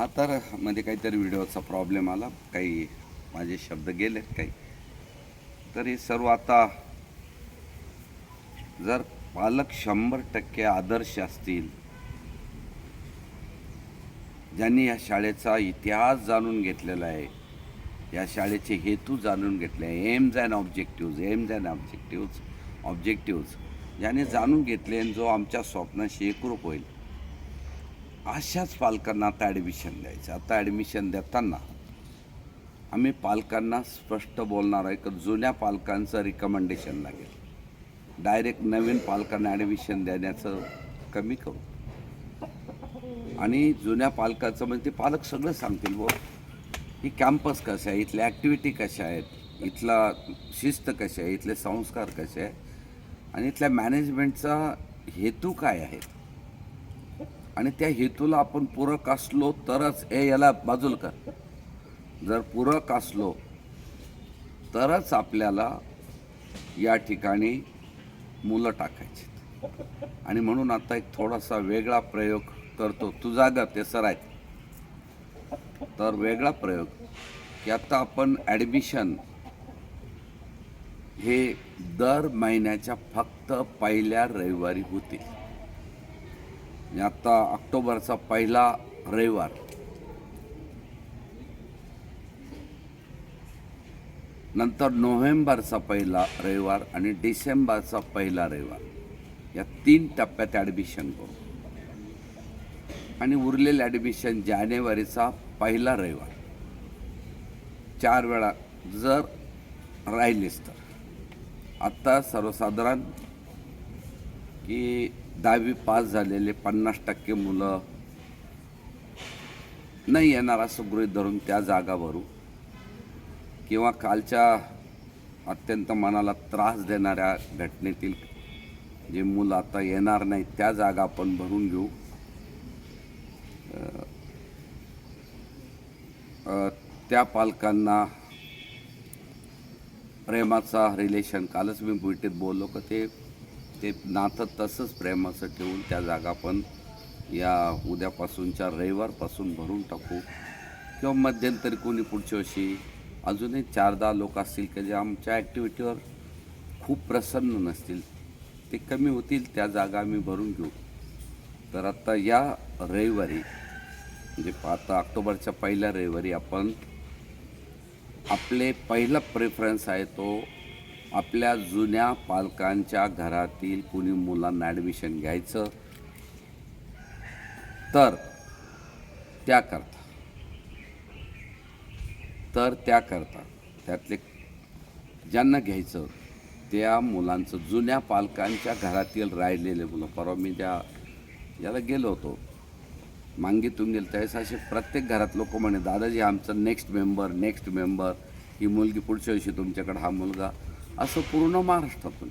हा तर मध्ये काहीतरी व्हिडिओचा प्रॉब्लेम आला. काही माझे शब्द गेलेत काही. तर हे सर्व आता जर पालक शंभर टक्के आदर्श असतील ज्यांनी या शाळेचा इतिहास जाणून घेतलेला आहे या शाळेचे हेतू जाणून घेतले आहे aims and objectives aims and objectives objectives ज्याने जाणून घेतले आणि जो आमच्या स्वप्नाशी एकरूप होईल. अशाच पालकांना आता ॲडमिशन द्यायचं. आता ॲडमिशन देताना आम्ही पालकांना स्पष्ट बोलणार आहे की? जुन्या पालकांचं रिकमेंडेशन लागेल डायरेक्ट नवीन पालकांना ॲडमिशन देण्याचं कमी करू. आणि जुन्या पालकाचं म्हणजे ते पालक सगळं सांगतील बो ही कॅम्पस कसं आहे? इथल्या ॲक्टिव्हिटी कशा आहेत? इथला शिस्त कशी आहे? इथले संस्कार कसे आहे आणि इथल्या मॅनेजमेंटचा हेतू काय आहे? आणि त्या हेतूला आपण पूरक असलो तरच ए याला बाजूल कर. जर पूरक असलो तरच आपल्याला या ठिकाणी मुलं टाकायची. आणि म्हणून आता एक थोडासा वेगळा प्रयोग करतो. तुझा ग ते सर आहेत. तर वेगळा प्रयोग. की आता आपण ॲडमिशन हे दर महिन्याच्या फक्त पहिल्या रविवारी होतील. आत्ता ऑक्टोबरचा पहिला रविवार. नंतर नोव्हेंबरचा पहिला रविवार आणि डिसेंबरचा पहिला रविवार. या तीन टप्प्यात ॲडमिशन करू. आणि उरलेलं ॲडमिशन जानेवारीचा पहिला रविवार. चार वेळा जर राहिलीच तर. आत्ता सर्वसाधारण की दहावी पास झालेले पन्नास टक्के मुलं नाही येणार असं गृहित धरून त्या जागा भरू किंवा कालच्या अत्यंत मनाला त्रास देणाऱ्या घटनेतील जे मुलं आता येणार नाहीत त्या जागा आपण भरून घेऊ. त्या पालकांना प्रेमाचा रिलेशन कालच मी बुलटीत बोललो का ते ते नातं तसंच प्रेमाचं ठेवून त्या जागा पण या उद्यापासूनच्या रविवारपासून भरून टाकू. किंवा मध्यंतरी कोणी पुढच्या वर्षी अजूनही चार दहा लोक असतील की जे आमच्या ॲक्टिव्हिटीवर खूप प्रसन्न नसतील ते कमी होतील त्या जागा आम्ही भरून घेऊ. तर आता या रविवारी म्हणजे आता ऑक्टोबरच्या पहिल्या रविवारी आपण आपले पहिला प्रेफरन्स आहे तो आपल्या जुन्या पालकांच्या घरातील कुणी मुलांना ॲडमिशन घ्यायचं तर त्याकरता. तर त्याकरता त्यातले ज्यांना घ्यायचं त्या मुलांचं जुन्या पालकांच्या घरातील राहिलेले मुलं परवा मी त्या याला गेलो होतो मांगीतून गेलो त्यावेळेस असे प्रत्येक घरात लोक म्हणे दादाजी आमचं नेक्स्ट मेंबर नेक्स्ट मेंबर ही मुलगी पुढच्या वर्षी तुमच्याकडे हा मुलगा असं पूर्ण महाराष्ट्रातून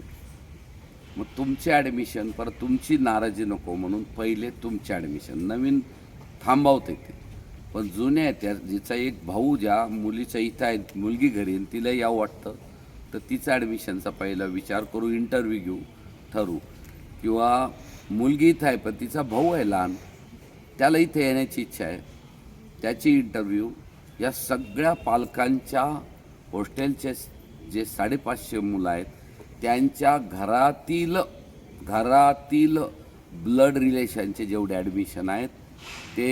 मग तुमचे ॲडमिशन परत तुमची नाराजी नको म्हणून पहिले तुमचे ॲडमिशन नवीन थांबवते ते पण जुन्या त्या जिचा एक भाऊ ज्या मुलीच्या इथं आहे मुलगी घरी तिला यावं वाटतं. तर तिचा ॲडमिशनचा पहिला विचार करू इंटरव्ह्यू घेऊ ठरू किंवा मुलगी इथं आहे पण तिचा भाऊ आहे लहान. त्याला इथे येण्याची इच्छा आहे. त्याची इंटरव्ह्यू या सगळ्या पालकांच्या हॉस्टेलच्या जे साडेपाचशे मुलं आहेत त्यांच्या घरातील घरातील ब्लड रिलेशनचे जेवढे ॲडमिशन आहेत ते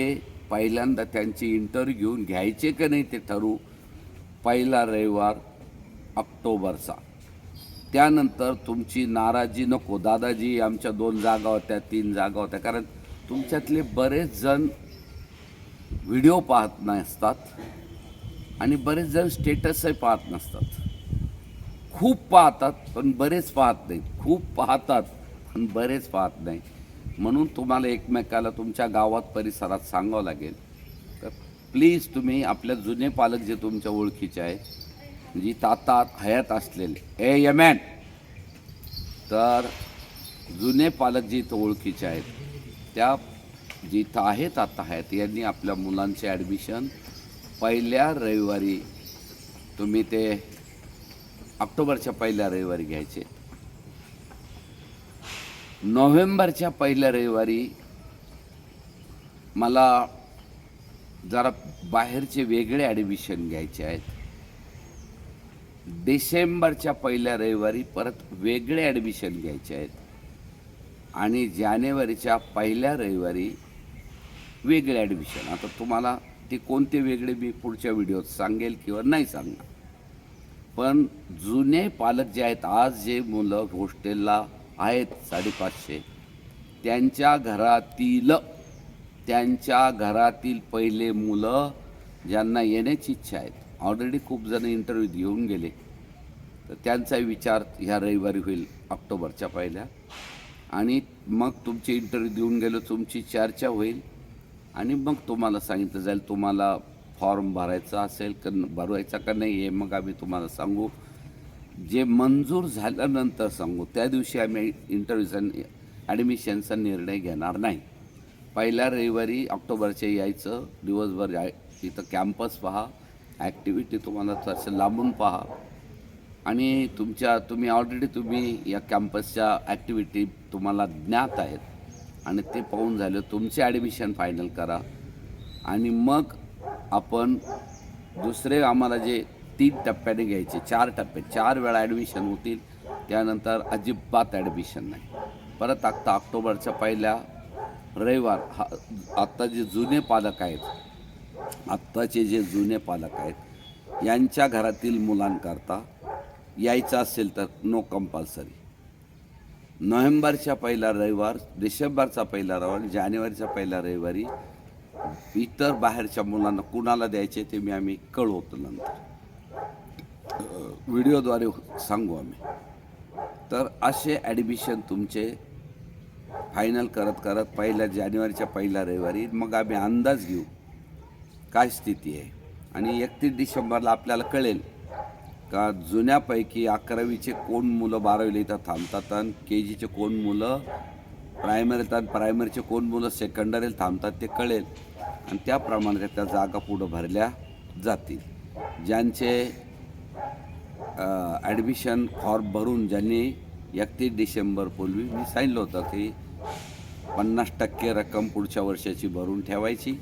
पहिल्यांदा त्यांची इंटरव्ह्यू घेऊन घ्यायचे का नाही ते ठरवू? पहिला रविवार ऑक्टोबरचा. त्यानंतर तुमची नाराजी नको दादाजी आमच्या दोन जागा होत्या तीन जागा होत्या कारण तुमच्यातले बरेच जण व्हिडिओ पाहत नसतात आणि बरेच जण स्टेटसही पाहत नसतात. खूप पाहतात पण बरेच पाहत नाहीत. खूप पाहतात पण बरेच पाहत नाही म्हणून तुम्हाला एकमेकाला तुमच्या गावात परिसरात सांगावं लागेल. तर प्लीज तुम्ही आपल्या जुने पालक जे तुमच्या ओळखीचे आहे जी तातात हयात असलेले ए यमॅन तर जुने पालक जी इथं ओळखीचे आहेत त्या जिथं आहेत आता आहेत यांनी आपल्या मुलांचे ॲडमिशन पहिल्या रविवारी तुम्ही ते ऑक्टोबरच्या पहिल्या रविवारी घ्यायचे. नोव्हेंबरच्या पहिल्या रविवारी मला जरा बाहेरचे वेगळे ॲडमिशन घ्यायचे आहेत. डिसेंबरच्या पहिल्या रविवारी परत वेगळे ॲडमिशन घ्यायचे आहेत. आणि जानेवारीच्या पहिल्या रविवारी वेगळे ॲडमिशन आता तुम्हाला ते कोणते वेगळे मी पुढच्या व्हिडिओत सांगेल किंवा नाही सांगणार. पण जुने पालक जे आहेत आज जे मुलं हॉस्टेलला आहेत साडेपाचशे त्यांच्या घरातील त्यांच्या घरातील पहिले मुलं ज्यांना येण्याची इच्छा आहेत ऑलरेडी खूप जण इंटरव्ह्यू घेऊन गेले. तर त्यांचा विचार ह्या रविवारी होईल ऑक्टोबरच्या पहिल्या. आणि मग तुमचे इंटरव्ह्यू देऊन गेलो तुमची चर्चा होईल. आणि मग तुम्हाला सांगितलं जाईल तुम्हाला फॉर्म भरायचा असेल का न- भरवायचा का नाही हे मग आम्ही तुम्हाला सांगू. जे मंजूर झाल्यानंतर सांगू. त्या दिवशी आम्ही इंटरव्ह्यूचा ॲडमिशनचा निर्णय घेणार नाही. पहिल्या रविवारी ऑक्टोबरच्या यायचं. दिवसभर या इथं कॅम्पस पहा. ॲक्टिव्हिटी तुम्हाला तसं लांबून पहा. आणि तुमच्या तुम्ही ऑलरेडी तुम्ही या कॅम्पसच्या ॲक्टिव्हिटी तुम्हाला ज्ञात आहेत. आणि ते पाहून झालं तुमचे ॲडमिशन फायनल करा. आणि मग आपण दुसरे आम्हाला जे तीन टप्प्याने घ्यायचे चार टप्पे चार वेळा ॲडमिशन होतील त्यानंतर अजिबात ॲडमिशन नाही. परत आत्ता ऑक्टोबरच्या पहिल्या रविवार हा आत्ता जे जुने पालक आहेत आत्ताचे जे जुने पालक आहेत यांच्या घरातील मुलांकरता यायचं असेल तर नो कंपल्सरी नोव्हेंबरच्या पहिला रविवार डिसेंबरचा पहिला रविवार जानेवारीचा पहिला रविवारी इतर बाहेरच्या मुलांना कुणाला द्यायचे ते मी आम्ही कळवतो नंतर. व्हिडिओद्वारे सांगू आम्ही. तर असे ॲडमिशन तुमचे फायनल करत करत पहिल्या जानेवारीच्या पहिल्या रविवारी मग आम्ही अंदाज घेऊ काय स्थिती आहे. आणि एकतीस डिसेंबरला आपल्याला कळेल का जुन्यापैकी अकरावीचे कोण मुलं बारावीला इथं थांबतात आणि के जीचे कोण मुलं प्रायमरी आणि प्रायमरीचे कोण मुलं सेकंडरीला थांबतात ते कळेल. आणि त्याप्रमाणे त्या जागा पुढं भरल्या जातील. ज्यांचे ॲडमिशन फॉर्म भरून ज्यांनी एकतीस डिसेंबरपूर्वी मी सांगितलं होतं की पन्नास टक्के रक्कम पुढच्या वर्षाची भरून ठेवायची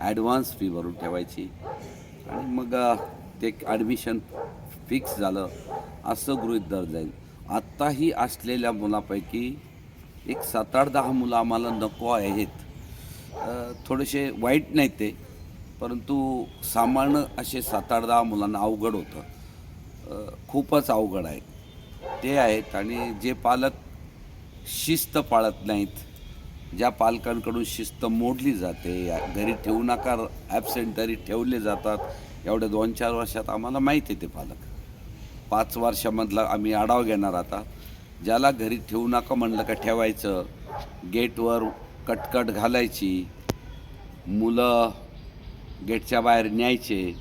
ॲडव्हान्स फी भरून ठेवायची. आणि मग ते ॲडमिशन फिक्स झालं असं गृहीत दर जाईल. आत्ताही असलेल्या मुलापैकी एक सात आठ दहा मुलं आम्हाला नको आहेत. थोडेसे वाईट नाही ते परंतु सांभाळणं असे सात आठ दहा मुलांना अवघड होतं. खूपच अवघड आहे. ते आहेत आणि जे पालक शिस्त पाळत नाहीत ज्या पालकांकडून शिस्त मोडली जाते या- घरी ठेवू नका ॲबसेंटरी ठेवले जातात. एवढ्या दोन चार वर्षात आम्हाला माहीत आहे ते पालक. पाच वर्षामधला आम्ही आढावा घेणार आता. ज्याला घरी ठेवू नका म्हणलं का ठेवायचं. गेटवर कटकट घालायची. मुलं गेटच्या बाहेर न्यायचे.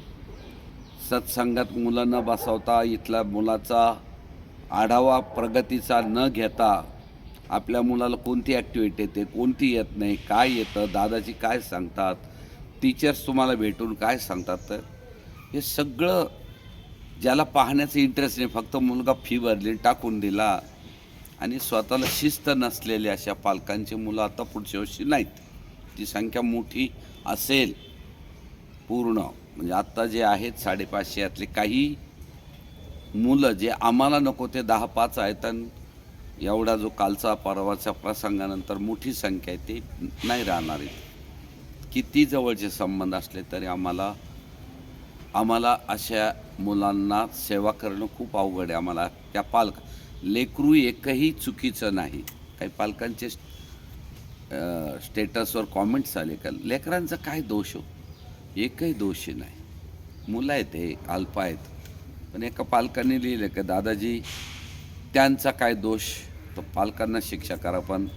सत्संगात मुलं न बसवता इथला मुलाचा आढावा प्रगतीचा न घेता आपल्या मुलाला कोणती ॲक्टिव्हिटी येते कोणती येत नाही काय येतं दादाजी काय सांगतात टीचर्स तुम्हाला भेटून काय सांगतात तर? हे सगळं ज्याला पाहण्याचं इंटरेस्ट नाही फक्त मुलगा फी भरली टाकून दिला आणि स्वतःला शिस्त नसलेल्या अशा पालकांची मुलं आता पुढच्या वर्षी नाहीत. ती संख्या मोठी असेल. पूर्ण. म्हणजे आत्ता जे आहेत साडेपाचशे यातले काही मुलं जे आम्हाला नको ते दहा पाच आहेत आणि एवढा जो कालचा परवाच्या प्रसंगानंतर मोठी संख्या आहे ती नाही राहणार आहे. किती जवळचे संबंध असले तरी आम्हाला आम्हाला अशा मुलांना सेवा करणं खूप अवघड आहे. आम्हाला त्या पालक लेकरू एकही चुकीचं नाही. काही पालकांचे स्टेटसवर कॉमेंट्स आले का? लेकरांचा काय दोष हो? एकही दोषी नाही. मुलं आहेत हे अल्प आहेत. पण एका पालकांनी लिहिलं का दादाजी त्यांचा काय दोष? तर पालकांना शिक्षा करा पण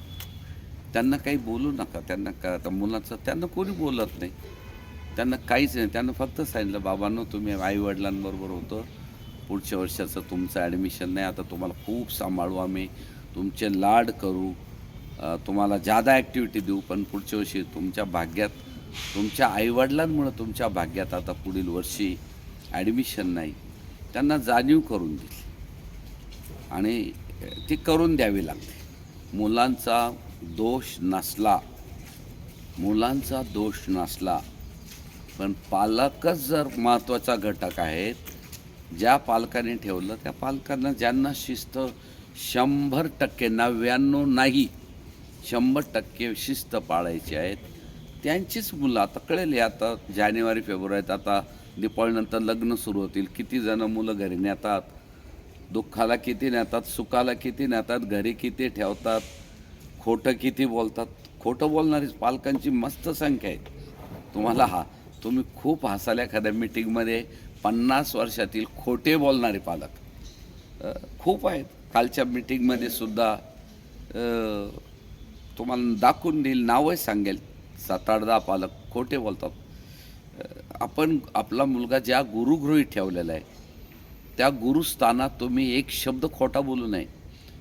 त्यांना काही बोलू नका. त्यांना का आता मुलाचं त्यांना कोणी बोलत नाही. त्यांना काहीच नाही. त्यांना फक्त सांगितलं बाबांनो तुम्ही आईवडिलांबरोबर होतं. पुढच्या वर्षाचं तुमचं ॲडमिशन नाही. आता तुम्हाला खूप सांभाळू आम्ही. तुमचे लाड करू. तुम्हाला जादा ॲक्टिव्हिटी देऊ पण पुढच्या वर्षी तुमच्या भाग्यात तुमच्या आईवडिलांमुळं तुमच्या भाग्यात आता पुढील वर्षी ॲडमिशन नाही. त्यांना जाणीव करून दिली आणि ती करून द्यावी लागते. मुलांचा दोष नसला मुलांचा दोष नसला पण पालकच जर महत्त्वाचा घटक आहेत ज्या पालकाने ठेवलं त्या पालकांना ज्यांना शिस्त शंभर टक्के नव्याण्णव नाही शंभर टक्के शिस्त पाळायची आहेत त्यांचीच मुलं. आता कळेल आता जानेवारी फेब्रुवारीत आता दीपावळीनंतर लग्न सुरू होतील. किती जण मुलं घरी नेतात? दुःखाला किती नेतात? सुखाला किती नेतात? घरी किती ठेवतात? खोटं किती बोलतात? खोटं बोलणारी पालकांची मस्त संख्या आहे. तुम्हाला हा तुम्ही खूप हसाल एखाद्या मिटिंगमध्ये पन्नास वर्षातील खोटे बोलणारे पालक खूप आहेत. कालच्या मिटिंगमध्ये सुद्धा तुम्हाला दाखवून देईल नावही सांगेल. सात आठ दहा पालक खोटे बोलतात. आपण आपला मुलगा ज्या गुरुगृही ठेवलेला आहे त्या गुरुस्थानात तुम्ही एक शब्द खोटा बोलू नये.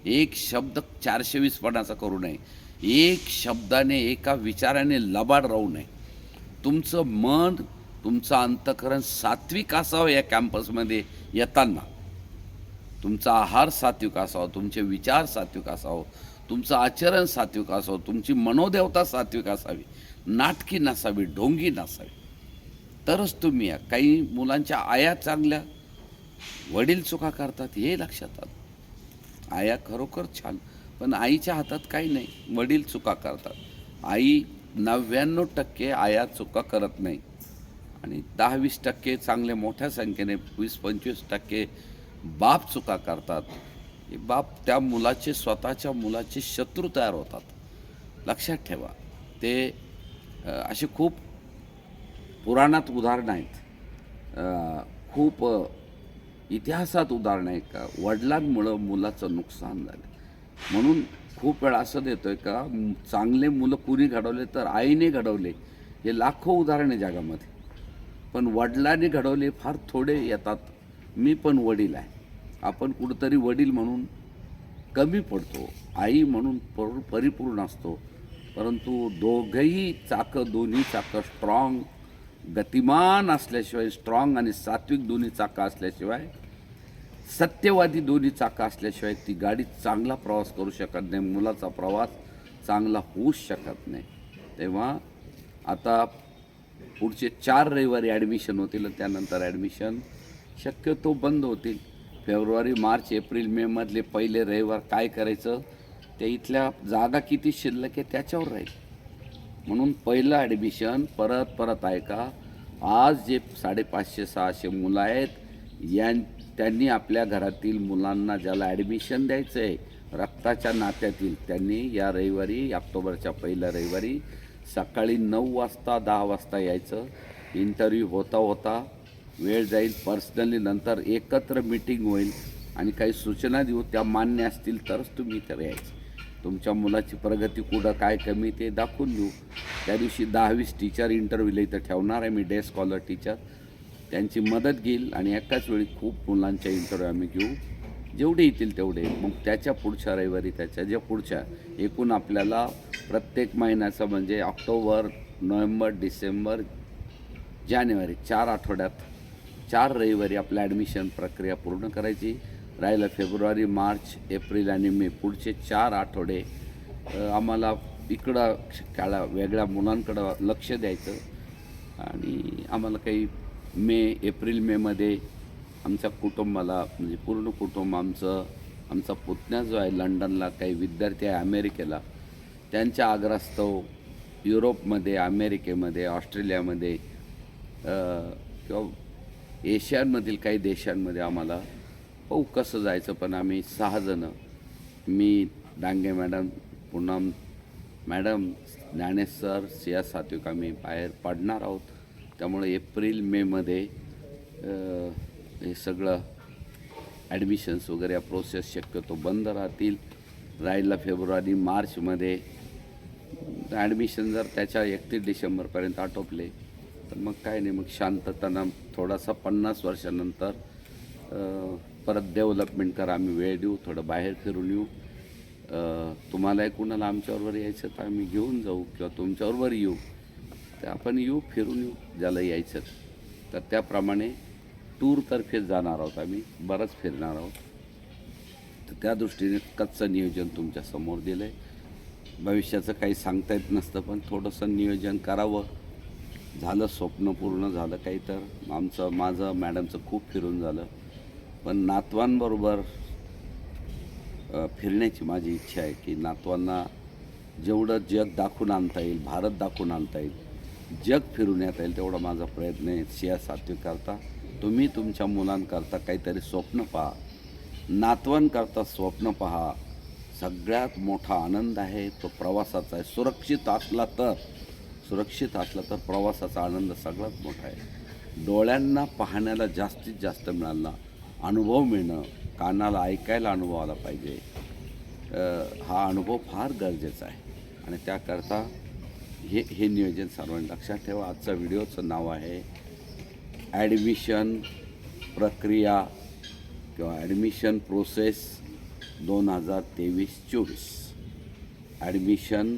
एक शब्द चारशे वीसपणाचा करू नये. एक शब्दाने एका विचाराने लबाड राहू नये. तुमचं मन तुमचं अंतकरण सात्विक असावं या कॅम्पसमध्ये येताना. तुमचा आहार सात्विक असावा तुमचे विचार सात्विक असावं तुमचं आचरण सात्विक असावं तुमची मनोदेवता सात्विक असावी नाटकी नसावी ढोंगी नसावी. तरच तुम्ही या. काही मुलांच्या आया चांगल्या वडील चुका करतात हे लक्षात आलं. आया खरोखर छान पण आईच्या हातात काही नाही. वडील चुका करतात. आई नव्याण्णव टक्के आया चुका करत नाही. आणि दहा वीस टक्के चांगले मोठ्या संख्येने वीस पंचवीस टक्के बाप चुका करतात. हे बाप त्या मुलाचे स्वतःच्या मुलाचे शत्रू तयार होतात. लक्षात ठेवा ते असे खूप पुराणात उदाहरणं आहेत. खूप इतिहासात उदाहरणं आहेत का? वडिलांमुळं मुलाचं नुकसान झालं. म्हणून खूप वेळा असं देतो आहे का चांगले मुलं कुणी घडवले तर आईने घडवले. हे लाखो उदाहरण आहे जगामध्ये. पण वडिलांनी घडवले फार थोडे येतात. मी पण वडील आहे. आपण कुठंतरी वडील म्हणून कमी पडतो. आई म्हणून पर परिपूर्ण असतो. परंतु दोघंही चाकं दोन्ही चाकं स्ट्रॉंग गतिमान असल्याशिवाय स्ट्रॉंग आणि सात्विक दोन्ही चाकं असल्याशिवाय सत्यवादी दोन्ही चाकं असल्याशिवाय ती गाडी चांगला प्रवास करू शकत नाही. मुलाचा प्रवास चांगला होऊच शकत नाही. तेव्हा आता पुढचे चार रविवारी ॲडमिशन होतील त्यानंतर ॲडमिशन शक्यतो बंद होतील. फेब्रुवारी मार्च एप्रिल मेमधले पहिले रविवार काय करायचं? ते इथल्या जागा किती शिल्लक आहे त्याच्यावर राहील. म्हणून पहिलं ॲडमिशन परत परत ऐका आज जे साडेपाचशे सहाशे मुलं आहेत यां त्यांनी आपल्या घरातील मुलांना ज्याला ॲडमिशन द्यायचं आहे रक्ताच्या नात्यातील त्यांनी या रविवारी ऑक्टोबरच्या पहिल्या रविवारी सकाळी नऊ वाजता दहा वाजता यायचं. इंटरव्ह्यू होता होता वेळ जाईल. पर्सनली नंतर एकत्र मीटिंग होईल. आणि काही सूचना देऊ त्या मान्य असतील तरच तुम्ही इतर यायचं तुमच्या मुलाची प्रगती कुठं काय कमी ते दाखवून देऊ. त्या दिवशी दहावीस टीचर इंटरव्ह्यूला इथं ठेवणार आहे मी डे स्कॉलर टीचर त्यांची मदत घेईल आणि एकाच वेळी खूप मुलांच्या इंटरव्ह्यू आम्ही घेऊ. जेवढे येतील तेवढे. मग त्याच्या पुढच्या रविवारी त्याच्या ज्या पुढच्या एकूण आपल्याला प्रत्येक महिन्याचं म्हणजे ऑक्टोबर नोव्हेंबर डिसेंबर जानेवारी चार आठवड्यात चार रविवारी आपलं ॲडमिशन प्रक्रिया पूर्ण करायची. राहिलं फेब्रुवारी मार्च एप्रिल आणि मे. पुढचे चार आठवडे आम्हाला इकडं काळा वेगळ्या मुलांकडं लक्ष द्यायचं. आणि आम्हाला काही मे एप्रिल मेमध्ये आमच्या कुटुंबाला म्हणजे पूर्ण कुटुंब आमचं आमचा पुतण्या जो आहे लंडनला काही विद्यार्थी आहे अमेरिकेला त्यांच्या आग्रस्तव युरोपमध्ये अमेरिकेमध्ये ऑस्ट्रेलियामध्ये किंवा एशियामधील काही देशांमध्ये आम्हाला हो कसं जायचं? पण आम्ही सहाजणं मी Dange madam Poonam madam Dnyanesh sir Siya Satvik आम्ही बाहेर पडणार आहोत. त्यामुळे एप्रिल मेमध्ये हे सगळं ॲडमिशन्स वगैरे या प्रोसेस शक्यतो बंद राहतील. राहिला फेब्रुवारी मार्चमध्ये ॲडमिशन जर त्याच्या एकतीस डिसेंबरपर्यंत आटोपले तर मग काय नाही मग शांततानं थोडासा पन्नास वर्षानंतर परत डेव्हलपमेंट करा आम्ही वेळ देऊ थोडं बाहेर फिरून येऊ. तुम्हालाही कुणाला आमच्याबरोबर यायचं तर आम्ही घेऊन जाऊ किंवा तुमच्याबरोबर येऊ. तर आपण येऊ फिरून येऊ ज्याला यायचं तर त्याप्रमाणे टूरतर्फे जाणार आहोत आम्ही बरंच फिरणार आहोत. तर त्या दृष्टीने कच्चं नियोजन तुमच्यासमोर दिलं आहे भविष्याचं काही सांगता येत नसतं पण थोडंसं नियोजन करावं. झालं स्वप्न पूर्ण झालं काही तर. आमचं माझं मॅडमचं खूप फिरून झालं. पण नातवांबरोबर फिरण्याची माझी इच्छा आहे की नातवांना जेवढं जग दाखवून आणता येईल भारत दाखवून आणता येईल जग फिरून येता येईल तेवढा माझा प्रयत्न आहे. सिया सात्विक तुम्ही तुमच्या मुलांकरता काहीतरी स्वप्न पहा. नातवांकरता स्वप्न पहा. सगळ्यात मोठा आनंद आहे तो प्रवासाचा आहे. सुरक्षित असला तर सुरक्षित असला तर प्रवासाचा आनंद सगळ्यात मोठा आहे. डोळ्यांना पाहण्याला जास्तीत जास्त मिळाला. अनुभव मिळणं कानाला ऐकायला अनुभव आला पाहिजे. हा अनुभव फार गरजेचा आहे. आणि त्याकरता हे हे नियोजन सर्वांनी लक्षात ठेवा. आजचा व्हिडिओचं नाव आहे ॲडमिशन प्रक्रिया किंवा ॲडमिशन प्रोसेस दोन हजार तेवीस चोवीस ॲडमिशन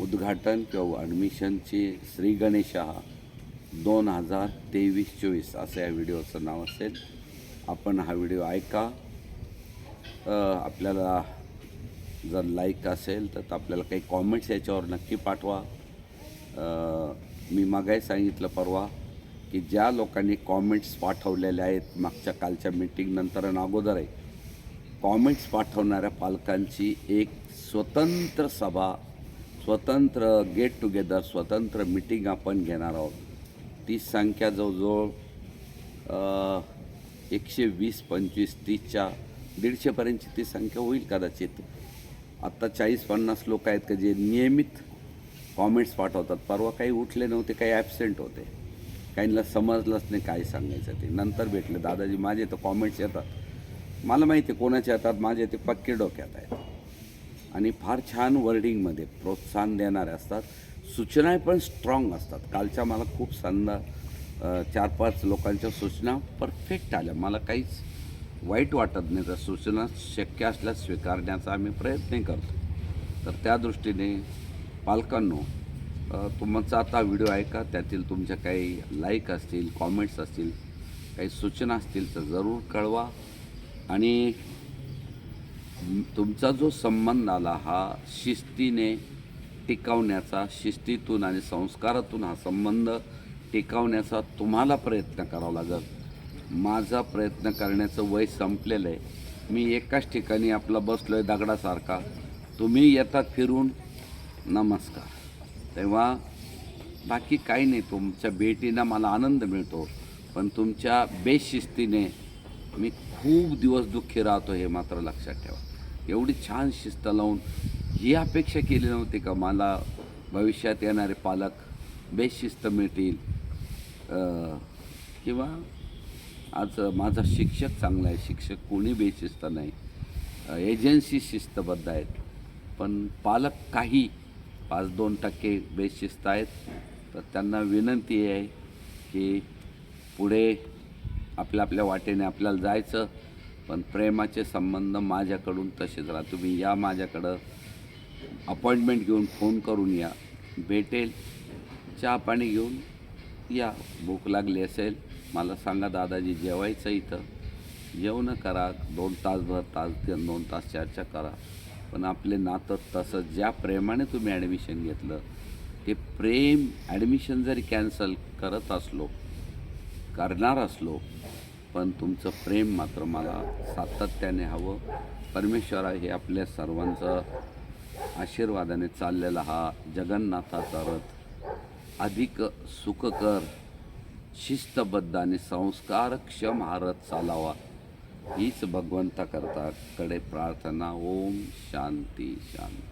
उद्घाटन किंवा ॲडमिशनची श्री गणेशा दोन हजार तेवीस चोवीस असं या व्हिडिओचं नाव असेल. आपण हा व्हिडिओ ऐका. आपल्याला जर लाईक असेल तर आपल्याला काही कॉमेंट्स याच्यावर नक्की पाठवा. मी मागाही सांगितलं परवा की ज्या लोकांनी कॉमेंट्स पाठवलेल्या आहेत मागच्या कालच्या मीटिंगनंतर आणि अगोदर आहे कॉमेंट्स पाठवणाऱ्या पालकांची एक स्वतंत्र सभा स्वतंत्र गेट टुगेदर स्वतंत्र मिटिंग आपण घेणार आहोत. ती संख्या जवळजवळ एकशे वीस पंचवीस तीसच्या दीडशेपर्यंतची ती संख्या होईल कदाचित. आत्ता चाळीस पन्नास लोक आहेत का जे नियमित कॉमेंट्स पाठवतात. परवा काही उठले नव्हते काही ॲबसेंट होते. काहींना समजलंच नाही काय सांगायचं ते. नंतर भेटले. दादाजी माझे तर कॉमेंट्स येतात. मला माहिती आहे कोणाच्या हातात माझे ते पक्के डोक्यात आहेत. आणि फार छान वर्डिंगमध्ये प्रोत्साहन देणारे असतात. सूचना पण स्ट्रॉंग असतात. कालच्या मला खूप संदा चार पाच लोकांच्या सूचना परफेक्ट आल्या. मला काहीच वाईट वाटत नाही. तर सूचना शक्य असल्यास स्वीकारण्याचा आम्ही प्रयत्न करतो. तर त्या दृष्टीने पालकांनो तुमचा आता व्हिडिओ ऐका त्यातील तुमच्या काही लाईक असतील कॉमेंट्स असतील काही सूचना असतील तर जरूर कळवा. आणि तुमचा जो संबंध आला हा शिस्तीने टिकवण्याचा शिस्तीतून आणि संस्कारातून हा संबंध टिकवण्याचा तुम्हाला प्रयत्न करावा लागेल. माझा प्रयत्न करण्याचं वय संपलेलं आहे. मी एकाच ठिकाणी आपला बसलो आहे दगडासारखा. तुम्ही येतात फिरून नमस्कार. तेव्हा बाकी काही नाही तुमच्या भेटीनं मला आनंद मिळतो. पण तुमच्या बेशिस्तीने मी खूप दिवस दुःखी राहतो हे मात्र लक्षात ठेवा. एवढी छान शिस्त लावून ही अपेक्षा केली नव्हती का मला भविष्यात येणारे पालक बेशिस्त मिळतील? किंवा आज माझा शिक्षक चांगला आहे शिक्षक कोणी बेशिस्त नाही. एजन्सी शिस्तबद्ध आहेत. पण पालक काही पाच दोन टक्के बेशिस्त आहेत. तर त्यांना विनंती आहे की पुढे आपल्या आपल्या वाटेने आपल्याला जायचं पण प्रेमाचे संबंध माझ्याकडून तसेच राहा. तुम्ही या माझ्याकडं अपॉइंटमेंट घेऊन फोन करून या. भेटेल चहा पाणी घेऊन या. भूक लागली असेल मला सांगा दादाजी जेवायचं इथं. जेवणं करा दोन तासभर तास दोन तास चर्चा करा. पण आपले नातं तसं ज्या प्रेमाने तुम्ही ॲडमिशन घेतलं ते प्रेम ॲडमिशन जरी कॅन्सल करत असलो करणार असलो पण तुमचं प्रेम मात्र मला सातत्याने हवं. परमेश्वरा हे आपल्या सर्वांचं आशीर्वादाने चाललेला हा जगन्नाथाचा रथ. अधिक सुखकर शिस्तबद्ध आणि संस्कारक्षम हा रथ चालावा. हीच भगवंताकरता कडे प्रार्थना. ओम शांती शांती.